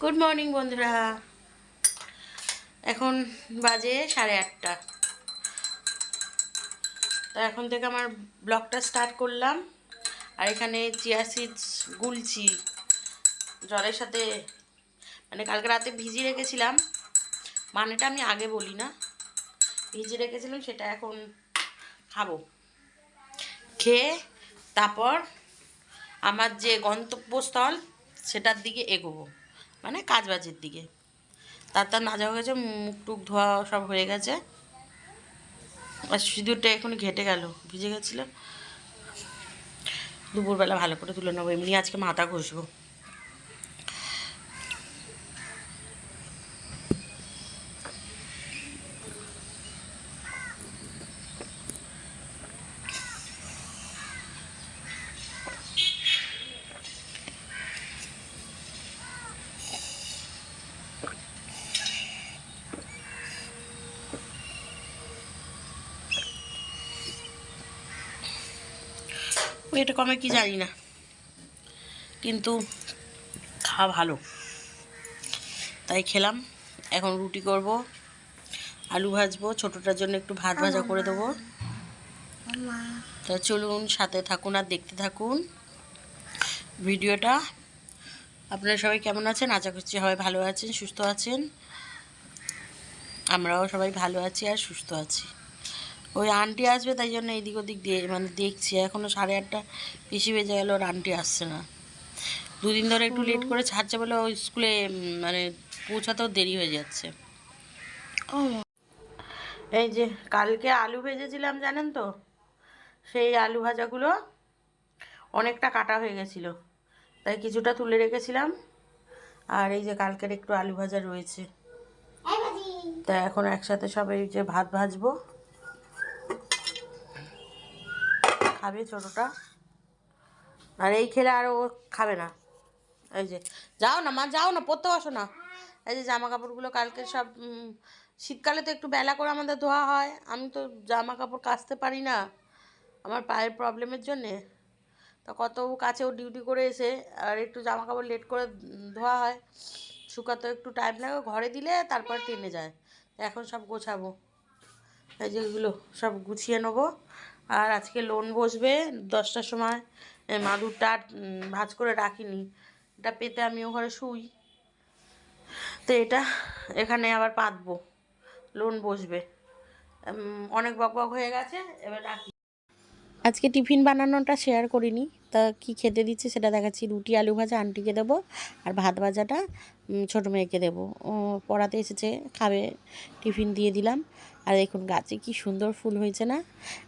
Good morning বন্ধুরা। এখন বাজে সাড়ে আটটা। তো এখন থেকে আমার ব্লগটা স্টার্ট করলাম। আর এখানে চিয়া সিডস গুলছি। জলের সাথে মানে কালকে রাতে ভিজিয়ে রেখেছিলাম। মানেটা আমি আগে বলি না। ভিজিয়ে রেখেছিলাম, সেটা এখন খাব। খেয়ে তারপর আমার যে গন্তব্যস্থল, সেটার দিকে এগোবো। মানে কাজবাজের দিকে। তার তার নাজা হয়ে গেছে মুখ টুক ধোয়া সব হয়ে গেছে। আর সিঁদুরটা এখন ঘেটে গেল, ভিজে গেছিল। দুপুরবেলা ভালো করে তুলে নেব। এমনি আজকে মাথা ঘষবো। এটা কমে কি জানি না। কিন্তু খাওয়া ভালো। তাই খেলাম। এখন রুটি করব, আলু ভাজবো, ছোটোটার জন্য একটু ভাত ভাজা করে দেবো। তা চলুন সাথে থাকুন আর দেখতে থাকুন ভিডিওটা। আপনারা সবাই কেমন আছেন? আশা করছি সবাই ভালো আছেন, সুস্থ আছেন। আমরাও সবাই ভালো আছি আর সুস্থ আছি। ওই আন্টি আসবে তাই জন্য এদিক ওদিক দিয়ে মানে দেখছি। এখনও সাড়ে আটটা বেশি বেজে গেল ওর আন্টি আসছে না। দুদিন ধরে একটু লেট করে ছাড়ছে বলে ওই স্কুলে মানে পৌঁছাতেও দেরি হয়ে যাচ্ছে। এই যে কালকে আলু ভেজেছিলাম জানেন তো? সেই আলু ভাজাগুলো অনেকটা কাটা হয়ে গেছিল। তাই কিছুটা তুলে রেখেছিলাম। আর এই যে কালকের একটু আলু ভাজা রয়েছে। তা এখন একসাথে সব এই যে ভাত ভাজবো খাবে ছোটোটা। আর এই খেলে আর ও খাবে না। এই যে, যাও না মা, যাও না, পড়তে বসো না। এই যে জামা কাপড়গুলো কালকে সব শীতকালে তো একটু বেলা করে আমাদের ধোয়া হয়। আমি তো জামা কাপড় কাচতে পারি না আমার পায়ের প্রবলেমের জন্যে। তা কত কাছেও ডিউটি করে এসে আর একটু জামা কাপড় লেট করে ধোয়া হয়। শুকাতে একটু টাইম লাগে, ঘরে দিলে তারপর টেনে যায়। এখন সব গোছাবো। এই যেগুলো সব গুছিয়ে নেব। আর আজকে লোন বসবে দশটার সময়। মাদুরটা ভাজ করে রাখিনি। এটা পেতে আমি ওখানে শুই। তো এটা এখানে আবার পাতবো। লোন বসবে। অনেক বক বক হয়ে গেছে, এবার রাখি। আজকে টিফিন বানানোটা শেয়ার করিনি। তা কি খেতে দিচ্ছে সেটা দেখাচ্ছি। রুটি, আলু ভাজা, আন্টিকে দেবো আর ভাত ভাজাটা ছোটো মেয়েকে দেবো। পড়াতে এসেছে, খাবে, টিফিন দিয়ে দিলাম। আর দেখুন গাছে কি সুন্দর ফুল হয়েছে না?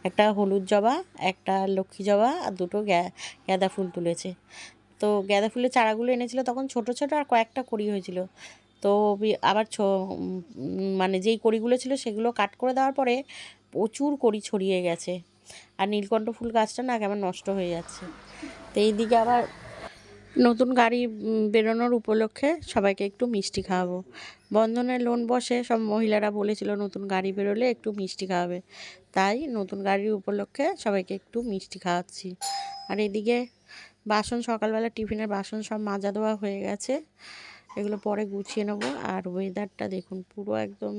একটা হলুদ জবা, একটা লক্ষ্মী জবা আর দুটো গাঁদা ফুল তুলেছে। তো গাঁদা ফুলের চারাগুলো এনেছিল তখন ছোট ছোট আর কয়েকটা কড়ি হয়েছিল। তো আবার মানে যেই কড়িগুলো ছিল সেগুলো কাট করে দেওয়ার পরে প্রচুর কড়ি ছড়িয়ে গেছে। আর নীলকণ্ঠ ফুল গাছটা না কেমন নষ্ট হয়ে যাচ্ছে। তো এইদিকে আবার নতুন গাড়ি বেরোনোর উপলক্ষে সবাইকে একটু মিষ্টি খাওয়াবো। বন্ধনের লোন বসে, সব মহিলারা বলেছিল নতুন গাড়ি বেরোলে একটু মিষ্টি খাওয়াবে। তাই নতুন গাড়ির উপলক্ষে সবাইকে একটু মিষ্টি খাওয়াচ্ছি। আর এদিকে বাসন, সকালবেলা টিফিনের বাসন সব মাজা দেওয়া হয়ে গেছে। এগুলো পরে গুছিয়ে নেব। আর ওয়েদারটা দেখুন, পুরো একদম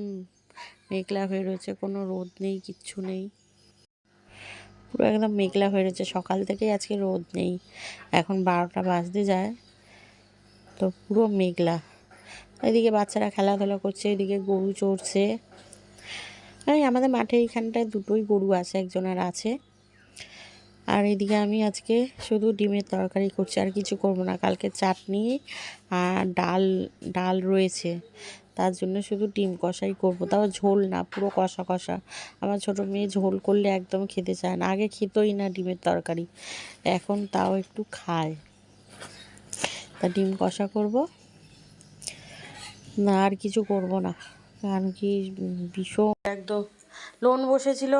মেঘলা হয়ে রয়েছে, কোনো রোদ নেই, কিচ্ছু নেই। পুরো একদম মেঘলা হয়ে রয়েছে। সকাল থেকেই আজকে রোদ নেই। এখন বারোটা বাজতে যায়। তো পুরো মেঘলা। এদিকে বাচ্চারা খেলাধুলা করছে, এদিকে গরু চড়ছে। এই আমাদের মাঠে এইখানটায় দুটোই গরু আছে একজনের আছে। আর এদিকে আমি আজকে শুধু ডিমের তরকারি করছি, আর কিছু করব না। কালকে চাটনি আর ডাল ডাল রয়েছে। তার জন্য শুধু ডিম কষাই করব। তাও ঝোল না, পুরো কষা কষা। আমার ছোটো মেয়ে ঝোল করলে একদম খেতে চায় না। আগে খেতোই না ডিমের তরকারি, এখন তাও একটু খায়। তা ডিম কষা করব। না, আর কিছু করব না। কারণ কি, ভীষণ একদম লোন বসেছিল।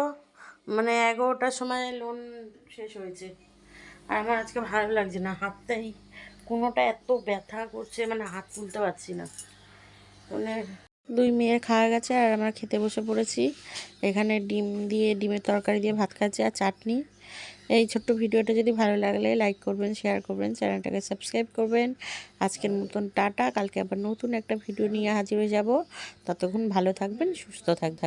মানে এগারোটার সময় লোন শেষ হয়েছে। আর আমার আজকে ভালো লাগছে না, হাতটাই কোনোটা এত ব্যথা করছে মানে হাত তুলতে পারছি না। মানে দুই মেয়ে খাওয়া গেছে আর আমরা খেতে বসে পড়েছি। এখানে ডিম দিয়ে, ডিমের তরকারি দিয়ে ভাত খাচ্ছি আর চাটনি। এই ছোট্ট ভিডিওটা যদি ভালো লাগলে লাইক করবেন, শেয়ার করবেন, চ্যানেলটাকে সাবস্ক্রাইব করবেন। আজকের মতন টাটা। কালকে আবার নতুন একটা ভিডিও নিয়ে হাজির হয়ে যাব। ততক্ষণ ভালো থাকবেন, সুস্থ থাকবেন